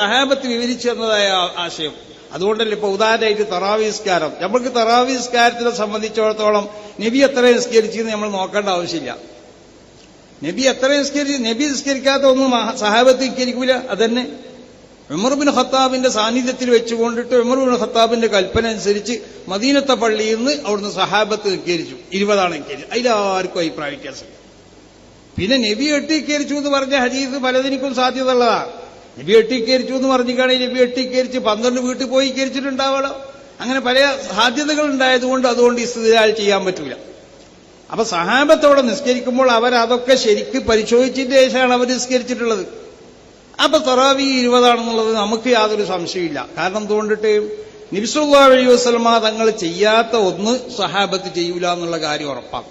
സഹാബത്ത് വിവരിച്ചു തന്നതായ ആശയം. അതുകൊണ്ടല്ലേ ഇപ്പൊ ഉദാഹരണമായിട്ട് തറാവീസ്കാരം. നമ്മൾക്ക് തറാവീസ്കാരത്തിനെ സംബന്ധിച്ചിടത്തോളം നബി എത്ര നിസ്കരിച്ചെന്ന് നമ്മൾ നോക്കേണ്ട ആവശ്യമില്ല. നബി എത്ര നിസ്കരിച്ച് നബി നിസ്കരിക്കാത്ത ഒന്നും സഹാബത്ത് നിസ്കരിക്കൂല. അതന്നെ. ഉമർബിൻ ഖത്താബിന്റെ സാന്നിധ്യത്തിൽ വെച്ചുകൊണ്ടിട്ട് ഉമർബിൻ ഖത്താബിന്റെ കൽപ്പന അനുസരിച്ച് മദീനത്ത പള്ളിയിൽ നിന്ന് അവിടുന്ന് സഹാബത്ത് നിസ്കരിച്ചു. ഇരുപതാണ് നിസ്കരിച്ചു അതിലാർക്കും അഭിപ്രായ വ്യത്യാസം. പിന്നെ നബി എട്ടിക്കരിച്ചു എന്ന് പറഞ്ഞ ഹദീസ് പലതിനും സാധ്യത ഉള്ളതാണ് നബി എട്ടിക്കരിച്ചു എന്ന് പറഞ്ഞിക്കാണെങ്കിൽ നബി എട്ടിക്കരിച്ച് പന്ത്രണ്ട് വീട്ടിൽ പോയി കരിച്ചിട്ടുണ്ടാവണം അങ്ങനെ പല സാധ്യതകൾ ഉണ്ടായതുകൊണ്ട് അതുകൊണ്ട് ഇസ്തിദാൽ ചെയ്യാൻ പറ്റൂല. അപ്പൊ സഹാബത്തോടെ നിസ്കരിക്കുമ്പോൾ അവർ അതൊക്കെ ശരിക്ക് പരിശോധിച്ചതിന് ശേഷമാണ് അവർ നിസ്കരിച്ചിട്ടുള്ളത്. അപ്പൊ തറാവി ഇരുപതാണെന്നുള്ളത് നമുക്ക് യാതൊരു സംശയമില്ല കാരണം എന്തുകൊണ്ടിട്ട് നിബിസുല്ലാ അലൈഹി വസ്ലമ തങ്ങൾ ചെയ്യാത്ത ഒന്ന് സഹാബത്ത് ചെയ്യൂല എന്നുള്ള കാര്യം ഉറപ്പാണ്.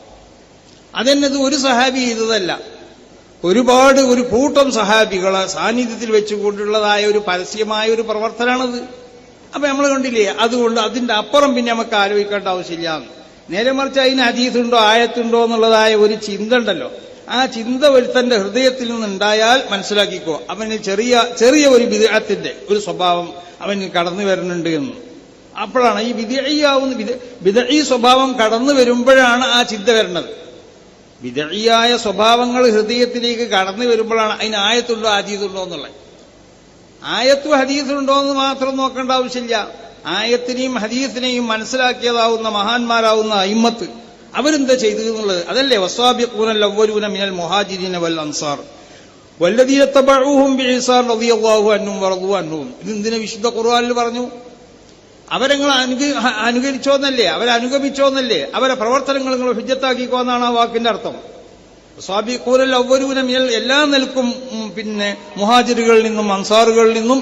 അതെന്നത് ഒരു സഹാബി ചെയ്തതല്ല. ഒരുപാട് ഒരു കൂട്ടം സഹാബികളെ സാന്നിധ്യത്തിൽ വെച്ചുകൊണ്ടുള്ളതായ ഒരു പരസ്യമായ ഒരു പ്രവർത്തനമാണത്. അപ്പൊ നമ്മൾ കണ്ടില്ലേ അതുകൊണ്ട് അതിന്റെ അപ്പുറം പിന്നെ നമുക്ക് ആലോചിക്കേണ്ട ആവശ്യമില്ല. നേരെ മറിച്ച് അതിന് അതീതുണ്ടോ ആയത്തുണ്ടോ എന്നുള്ളതായ ഒരു ചിന്ത ഉണ്ടല്ലോ. ആ ചിന്ത ഒരുത്തന്റെ ഹൃദയത്തിൽ നിന്നുണ്ടായാൽ മനസ്സിലാക്കിക്കോ അവന് ചെറിയ ചെറിയ ഒരു വിദേഹത്തിന്റെ ഒരു സ്വഭാവം അവന് കടന്നു വരുന്നുണ്ട് എന്ന്. അപ്പോഴാണ് ഈ വിധേയാവുന്ന വിധ ഈ സ്വഭാവം കടന്നു വരുമ്പോഴാണ് ആ ചിന്ത വരുന്നത്. വിദഴിയായ സ്വഭാവങ്ങൾ ഹൃദയത്തിലേക്ക് കടന്നു വരുമ്പോഴാണ് അതിന് ആയത്തുണ്ടോ അതീതുണ്ടോ എന്നുള്ളത്. ആയത്തും ഹദീസുണ്ടോ എന്ന് മാത്രം നോക്കേണ്ട ആവശ്യമില്ല. ആയത്തിനെയും ഹദീസിനെയും മനസ്സിലാക്കിയതാവുന്ന മഹാന്മാരാവുന്ന അയിമത്ത് അവരെന്താ ചെയ്തു എന്നുള്ളത്. അതല്ലേ വസ്വാബിഖൂനൽ അവ്വലൂന മിനൽ മുഹാജിരീന വൽ അൻസാർ. വല്ലദീന തബഊഹും ബിഇസാർ റളിയല്ലാഹു അൻഹും അൻഹും. ഇത് വിശുദ്ധ ഖുർആനിൽ പറഞ്ഞു? അവരങ്ങൾ അനുക അനുകരിച്ചോന്നല്ലേ? അവരനുഗമിച്ചോന്നല്ലേ അവരെ പ്രവർത്തനങ്ങൾ നിങ്ങൾ ഹിജത്താക്കിക്കോ എന്നാണ് ആ വാക്കിന്റെ അർത്ഥം. സ്വാബിക്കൂരൽ മിനൽ എല്ലാ നിലക്കും പിന്നെ മുഹാജിറുകളിൽ നിന്നും അൻസാറുകളിൽ നിന്നും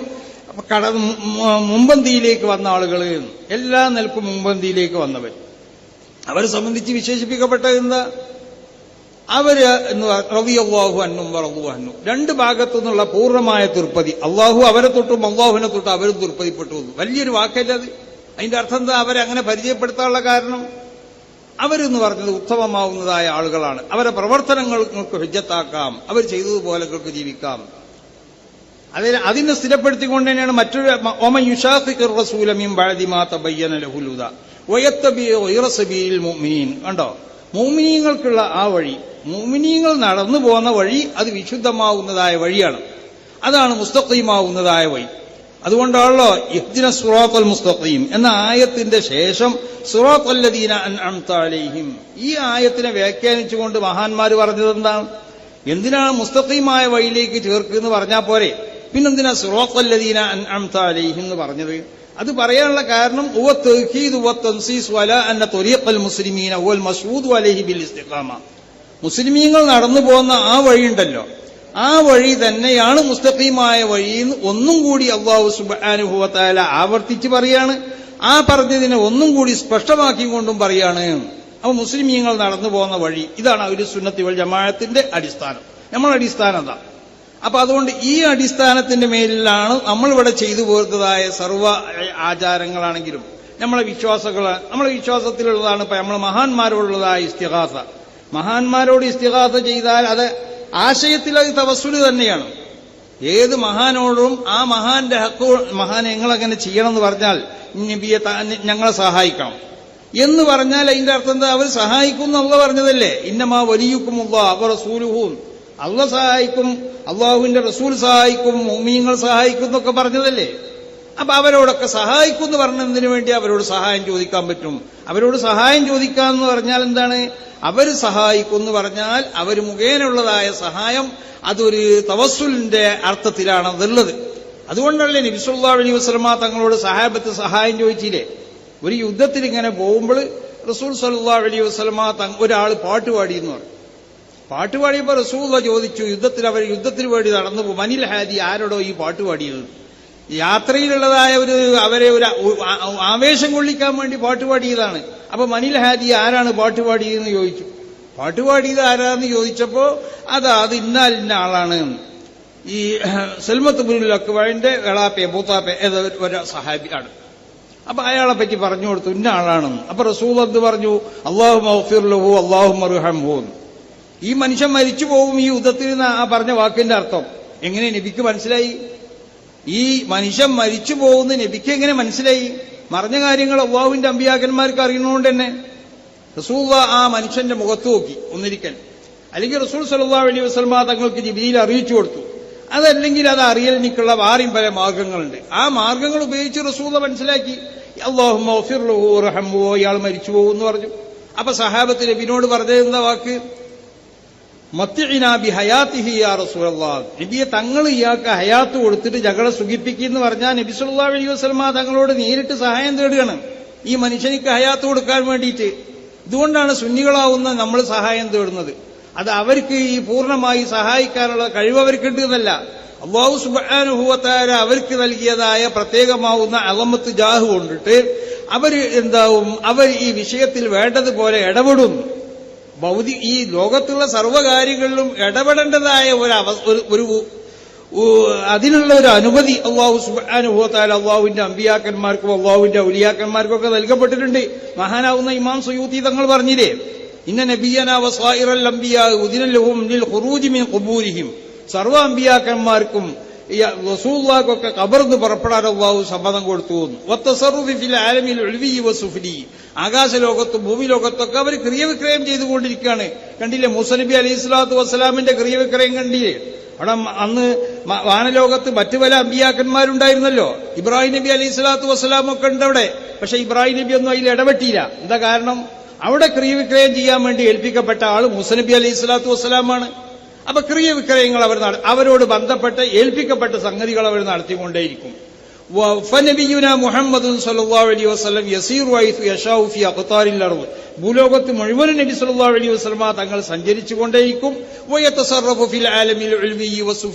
കട മുമ്പന്തിയിലേക്ക് വന്ന ആളുകൾ എല്ലാ നിലക്കും മുമ്പന്തിയിലേക്ക് വന്നവർ അവരെ സംബന്ധിച്ച് വിശേഷിപ്പിക്കപ്പെട്ടത് എന്താ? അവർ എന്ന് റവി അള്ളാഹു അന്നും വറവു അന്നും രണ്ട് ഭാഗത്തു നിന്നുള്ള പൂർണമായ തുർപ്പതി അള്ളാഹു അവരെ തൊട്ടും അള്ളാഹുവിനെ തൊട്ടും അവരും തുർപ്പതിപ്പെട്ടു വലിയൊരു വാക്കല്ല അത്? അതിന്റെ അർത്ഥം എന്താ? അവരെ അങ്ങനെ പരിചയപ്പെടുത്താനുള്ള കാരണം? അവരെന്ന് പറഞ്ഞത് ഉത്തമമാവുന്നതായ ആളുകളാണ്. അവരെ പ്രവർത്തനങ്ങൾക്ക് ഹിജ്ജത്താക്കാം. അവർ ചെയ്തതുപോലെ നിങ്ങൾക്ക് ജീവിക്കാം. അതിന് അതിനെ സ്ഥിരപ്പെടുത്തിക്കൊണ്ട് തന്നെയാണ് മറ്റൊരു ഓമ യുഷാഖിഖിർ റസൂല മിൻ ബഅദി മാ തബയ്യന ഗൈറ സബീൽ മുഅ്മിനീൻ. കണ്ടോ? മുഅ്മിനീങ്ങൾക്കുള്ള ആ വഴി മുഅ്മിനീങ്ങൾ നടന്നു പോകുന്ന വഴി അത് വിശുദ്ധമാവുന്നതായ വഴിയാണ്. അതാണ് മുസ്തഖീമാവുന്നതായ വഴി. അതുകൊണ്ടാണല്ലോ ഇഹ്ദിന സുറാത്തൽ മുസ്തഖീം എന്ന ആയത്തിന്റെ ശേഷം സുറാത്തല്ലദീന അൻഅംത അലൈഹിം. ഈ ആയത്തിനെ വ്യാഖ്യാനിച്ചുകൊണ്ട് മഹാന്മാർ പറഞ്ഞത് എന്താണ്? എന്തിനാണ് മുസ്തഖീമായ വഴിയിലേക്ക് ചേർക്കുക എന്ന് പറഞ്ഞാൽ പോരെ. പിന്നെന്തിനാ അൻഅംത അലൈഹിം എന്ന് പറഞ്ഞത്? അത് പറയാനുള്ള കാരണം ഉവ തൗഹീദ് ഉവ തൻസീസ് വല അന്ന തരീഖൽ മുസ്ലിമീന ഉവൽ മസ്ഊദ് അലൈഹി ബിൽ ഇസ്തിഖാമ. മുസ്ലിമീങ്ങൾ നടന്നു പോകുന്ന ആ വഴിയുണ്ടല്ലോ. ആ വഴി തന്നെയാണ് മുസ്തഖീമായ വഴി എന്ന് ഒന്നും കൂടി അള്ളാഹു തആല ആവർത്തിച്ച് പറയാണ്. ആ പറഞ്ഞതിനെ ഒന്നും കൂടി സ്പഷ്ടമാക്കിക്കൊണ്ടും പറയാണ്. അപ്പൊ മുസ്ലിമീങ്ങൾ നടന്നു പോകുന്ന വഴി ഇതാണ് ഒരു സുന്നത്തി വൽ ജമാഅത്തിന്റെ അടിസ്ഥാനം. നമ്മളെ അടിസ്ഥാനം അതാ. അപ്പൊ അതുകൊണ്ട് ഈ അടിസ്ഥാനത്തിന്റെ മേലിലാണ് നമ്മളിവിടെ ചെയ്തു പോരുന്നതായ സർവ ആചാരങ്ങളാണെങ്കിലും നമ്മളെ വിശ്വാസങ്ങൾ നമ്മളെ വിശ്വാസത്തിലുള്ളതാണ് ഇപ്പൊ നമ്മൾ മഹാന്മാരോടുള്ളതായ ഇസ്തിഹാസ മഹാന്മാരോട് ഇസ്തിഹാസ ചെയ്താൽ അത് ആശയത്തിൽ അത് തവസുൽ തന്നെയാണ്. ഏത് മഹാനോടും ആ മഹാന്റെ ഹക്കോ മഹാൻ ഞങ്ങളങ്ങനെ ചെയ്യണം എന്ന് പറഞ്ഞാൽ നബിയെ ഞങ്ങളെ സഹായിക്കണം. എന്ന് പറഞ്ഞാൽ അതിന്റെ അർത്ഥം എന്താ? അവർ സഹായിക്കും എന്നുള്ള പറഞ്ഞതല്ലേ? ഇന്നമാ വലിയുക്കും അവർ റസൂലുഹും. അള്ള സഹായിക്കും അള്ളാഹുവിന്റെ റസൂൽ സഹായിക്കും മുമീങ്ങൾ സഹായിക്കും എന്നൊക്കെ പറഞ്ഞതല്ലേ? അപ്പൊ അവരോടൊക്കെ സഹായിക്കും എന്ന് പറഞ്ഞതിന് വേണ്ടി അവരോട് സഹായം ചോദിക്കാൻ പറ്റും. അവരോട് സഹായം ചോദിക്കാന്ന് പറഞ്ഞാൽ എന്താണ്? അവർ സഹായിക്കും എന്ന് പറഞ്ഞാൽ അവർ മുഖേനയുള്ളതായ സഹായം അതൊരു തവസ്സുലിന്റെ അർത്ഥത്തിലാണ് അതുള്ളത് അതുകൊണ്ടല്ലേ നബിസുല്ലാ അലൈഹി വസ്ലമ തങ്ങളോട് സഹാബത്ത് സഹായം ചോദിച്ചില്ലേ? ഒരു യുദ്ധത്തിൽ ഇങ്ങനെ പോകുമ്പോൾ റസൂൽ സല്ലാ അലൈഹി വസ്ലമ ഒരാൾ പാട്ട് പാടിയെന്ന് പറഞ്ഞു. പാട്ട് പാടിയപ്പോൾ റസൂല ചോദിച്ചു യുദ്ധത്തിൽ അവർ യുദ്ധത്തിന് വേണ്ടി നടന്നു മനിൽ ഹാദി ആരോടോ ഈ പാട്ട് യാത്രയിലുള്ളതായ ഒരു അവരെ ഒരു ആവേശം കൊള്ളിക്കാൻ വേണ്ടി പാട്ട് പാടിയതാണ്. അപ്പൊ മനിൽ ഹാദി ആരാണ് പാട്ട് പാടിയതെന്ന് ചോദിച്ചു. പാട്ട് പാടിയത് ആരാന്ന് ചോദിച്ചപ്പോ അതാ അത് ഇന്നാൽ ഇന്ന ആളാണ്. ഈ സെൽമത്ത് ബുരുൽ അക്വാന്റെ എളാപ്പെ മൂത്താപ്പെ ഒരു സഹാബിയാണ്. അപ്പൊ അയാളെ പറ്റി പറഞ്ഞു കൊടുത്തു ഇന്ന ആളാണെന്ന് അപ്പൊ റസൂൽ എന്ത് പറഞ്ഞു? അള്ളാഹു മൗഫിർലഹു അള്ളാഹു മറുഹം മറുഹംഹു ഈ മനുഷ്യൻ മരിച്ചു പോകും ഈ യുദ്ധത്തിൽ നിന്ന് ആ പറഞ്ഞ വാക്കിന്റെ അർത്ഥം? എങ്ങനെ നബിക്ക് മനസ്സിലായി? ഈ മനുഷ്യൻ മരിച്ചു പോകുന്ന നബിക്ക് എങ്ങനെ മനസ്സിലായി? മറിഞ്ഞ കാര്യങ്ങൾ അള്ളാഹുവിന്റെ അമ്പിയാക്കന്മാർക്ക് അറിയുന്നതുകൊണ്ട് തന്നെ. റസൂവ ആ മനുഷ്യന്റെ മുഖത്ത് നോക്കി ഒന്നിരിക്കൽ. അല്ലെങ്കിൽ റസൂൽ സല്ലാ അലൈഹി വസ്ലമ തങ്ങൾക്ക് ജിബിയിൽ അറിയിച്ചു കൊടുത്തു. അതല്ലെങ്കിൽ അത് അറിയലിനിക്കുള്ള വാറിയും പല മാർഗങ്ങളുണ്ട്. ആ മാർഗങ്ങൾ ഉപയോഗിച്ച് റസൂല മനസ്സിലാക്കി അള്ളാഹുറഹമുവോ ഇയാൾ മരിച്ചു പോകുമെന്ന് പറഞ്ഞു. അപ്പൊ സഹാബത്ത് നബിനോട് പറഞ്ഞിരുന്ന വാക്ക്? മത്തിനാബി ഹയാത്തിഹി യാ റസൂലല്ലാ. നബിയെ തങ്ങൾ ഇയാൾക്ക് ഹയാത്ത് കൊടുത്തിട്ട് ഞങ്ങളെ സുഖിപ്പിക്കുന്നു പറഞ്ഞാൽ നബി സല്ലല്ലാഹു അലൈഹി വസ്ലമ തങ്ങളോട് നേരിട്ട് സഹായം തേടുകയാണ്. ഈ മനുഷ്യനിക്ക് ഹയാത്ത് കൊടുക്കാൻ വേണ്ടിയിട്ട്. ഇതുകൊണ്ടാണ് സുന്നികളാവുന്ന നമ്മൾ സഹായം തേടുന്നത്. അത് അവർക്ക് ഈ പൂർണമായി സഹായിക്കാനുള്ള കഴിവ് അവർക്കുണ്ട് എന്നല്ല. അള്ളാഹു സുബാനുഭവത്താര അവർക്ക് നൽകിയതായ പ്രത്യേകമാവുന്ന അലമത്ത് ജാഹ് കൊണ്ടിട്ട് അവർ എന്താവും? അവർ ഈ വിഷയത്തിൽ വേണ്ടതുപോലെ ഇടപെടും. ഭൗതി ഈ ലോകത്തുള്ള സർവകാര്യങ്ങളിലും ഇടപെടേണ്ടതായ ഒരു അവ ഒരു- അതിനുള്ള ഒരു അനുമതി അള്ളാഹു സുബാനുഭവത്താൽ അള്ളാഹുവിന്റെ അമ്പിയാക്കന്മാർക്കും അള്ളാഹുവിന്റെ ഔലിയാക്കന്മാർക്കും ഒക്കെ നൽകപ്പെട്ടിട്ടുണ്ട്. മഹാനാവുന്ന ഇമാം സുയൂത്തി തങ്ങൾ പറഞ്ഞില്ലേ ഇന്ന നബിയന വസായിറൽ അംബിയാ ഉദിനലഹും ലിൽ ഖുറൂജി മിൻ ഖുബൂരിഹിം. സർവ അമ്പിയാക്കന്മാർക്കും ഈ റസൂല്ലാക്കൊക്കെ കബർന്ന് പുറപ്പെടാൻ അള്ളാഹു സമ്മതം കൊടുത്തു വസുഫ്ലി ആകാശലോകത്തും ഭൂമി ലോകത്തൊക്കെ അവർ ക്രിയവിക്രയം ചെയ്തുകൊണ്ടിരിക്കുകയാണ്. കണ്ടില്ലേ? മുസലിബി അലി സ്വലാത്തു വസ്സലാമിന്റെ ക്രിയവിക്രയം കണ്ടില്ലേ? അവിടെ അന്ന് വാനലോകത്ത് മറ്റു പല അമ്പിയാക്കന്മാരുണ്ടായിരുന്നല്ലോ. ഇബ്രാഹിം നബി അലി സ്വലാത്തു വസ്സലാം ഒക്കെ ഉണ്ട് അവിടെ. പക്ഷെ ഇബ്രാഹിം നബി ഒന്നും അതിൽ ഇടപെട്ടില്ല. എന്താ കാരണം? അവിടെ ക്രിയവിക്രയം ചെയ്യാൻ വേണ്ടി ഏൽപ്പിക്കപ്പെട്ട ആൾ മുസനബി അലി സ്വലാത്തു വസ്സലാമാണ്. അപ്പൊ ക്രിയ വിക്രയങ്ങൾ അവർ അവരോട് ബന്ധപ്പെട്ട് ഏൽപ്പിക്കപ്പെട്ട സംഗതികൾ അവർ നടത്തിക്കൊണ്ടേയിരിക്കും. മുഹമ്മദ് സല്ലല്ലാഹു അലൈഹി വസല്ലം യസീറു ഐതു യശാഉ ഫി ഭൂലോകത്ത് മുഴുവനും നബി സല്ലല്ലാഹു അലൈഹി വസല്ലമ തങ്ങൾ സഞ്ചരിച്ചു കൊണ്ടേയിരിക്കും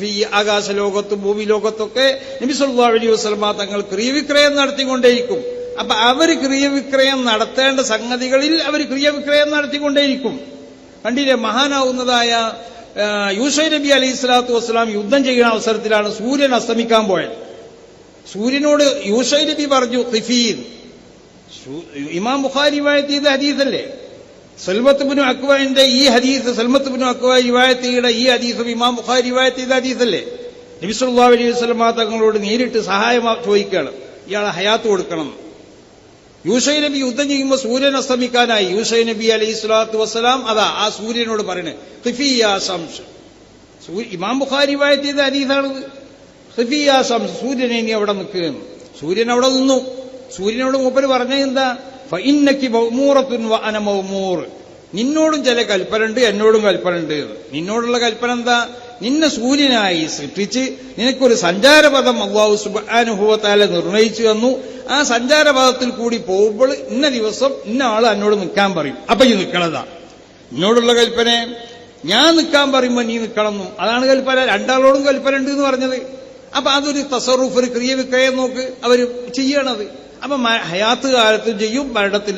ഫിൽ ആകാശ ലോകത്തും ഭൂമി ലോകത്തൊക്കെ നബി സല്ലല്ലാഹു അലൈഹി വസല്ലമ തങ്ങൾ ക്രിയവിക്രയം നടത്തിക്കൊണ്ടേയിരിക്കും. അപ്പൊ അവർ ക്രിയവിക്രയം നടത്തേണ്ട സംഗതികളിൽ അവർ ക്രിയവിക്രയം നടത്തിക്കൊണ്ടേയിരിക്കും. കണ്ടില്ലേ? മഹാനാവുന്നതായ യൂസൈ നബി അലൈഹി സ്വലാത്തു വസ്സലാം യുദ്ധം ചെയ്യുന്ന അവസരത്തിലാണ് സൂര്യൻ അസ്തമിക്കാൻ പോയത്. സൂര്യനോട് യൂസൈ നബി പറഞ്ഞു ഖിഫീദ്. ഇമാം ബുഖാരി റിവായത്ത് ചെയ്ത ഹദീസല്ലേ? സൽമത്തുബിനു അക്വാന്റെ ഈ ഹദീസ് സൽമത്തുബിനു അക്വ റിവായത്തിയുടെ ഈ ഹദീസും ഇമാം ബുഖാരി റിവായത്ത് ചെയ്ത ഹദീസല്ലേ? നബി സല്ലല്ലാഹു അലൈഹി വസല്ലമ തങ്ങളോട് നേരിട്ട് സഹായം ചോദിക്കുകയാണ്. ഇയാളെ ഹയാത്ത് കൊടുക്കണം. യൂസൈ നബി യുദ്ധം ചെയ്യുമ്പോൾ സൂര്യൻ അസ്തമിക്കാനായി. യൂഷൈ നബി അലൈഹി സ്വലാത്തു വസ്സലാം അതാ ആ സൂര്യനോട് സൂ- ഇമാം ബുഖാരി വായത്ത് ചെയ്ത ഹദീസാണിത്. ഖിഫിയ ശംസ് സൂര്യനെ ഇനി അവിടെ നിൽക്കുകയെന്ന് സൂര്യൻ അവിടെ നിന്നു. സൂര്യനോട് മൂപ്പര് പറഞ്ഞത് എന്താ? അന നിന്നോടും ചില കൽപ്പനുണ്ട് എന്നോടും കൽപ്പനുണ്ട് ഉണ്ട് നിന്നോടുള്ള കൽപ്പന എന്താ? നിന്നെ സൂര്യനായി സൃഷ്ടിച്ച് നിനക്കൊരു സഞ്ചാരപഥം അള്ളാഹു സുബാനുഭവത്താല നിർണയിച്ചു തന്നു. ആ സഞ്ചാരപഥത്തിൽ കൂടി പോകുമ്പോൾ ഇന്ന ദിവസം ഇന്ന ആൾ എന്നോട് നിൽക്കാൻ പറയും. അപ്പൊ ഈ നിൽക്കണതാ. എന്നോടുള്ള കൽപ്പന ഞാൻ നിൽക്കാൻ പറയുമ്പോൾ നീ നിൽക്കണം അതാണ് കൽപ്പന. രണ്ടാളോടും കൽപ്പന ഉണ്ട് എന്ന് പറഞ്ഞത്. അപ്പൊ അതൊരു തസറുഫ് ഒരു ക്രിയ വിക്രയം നോക്ക് അവർ ചെയ്യണത്. അപ്പൊ ഹയാത്ത് കാലത്തും ചെയ്യും മരണത്തിന്റെ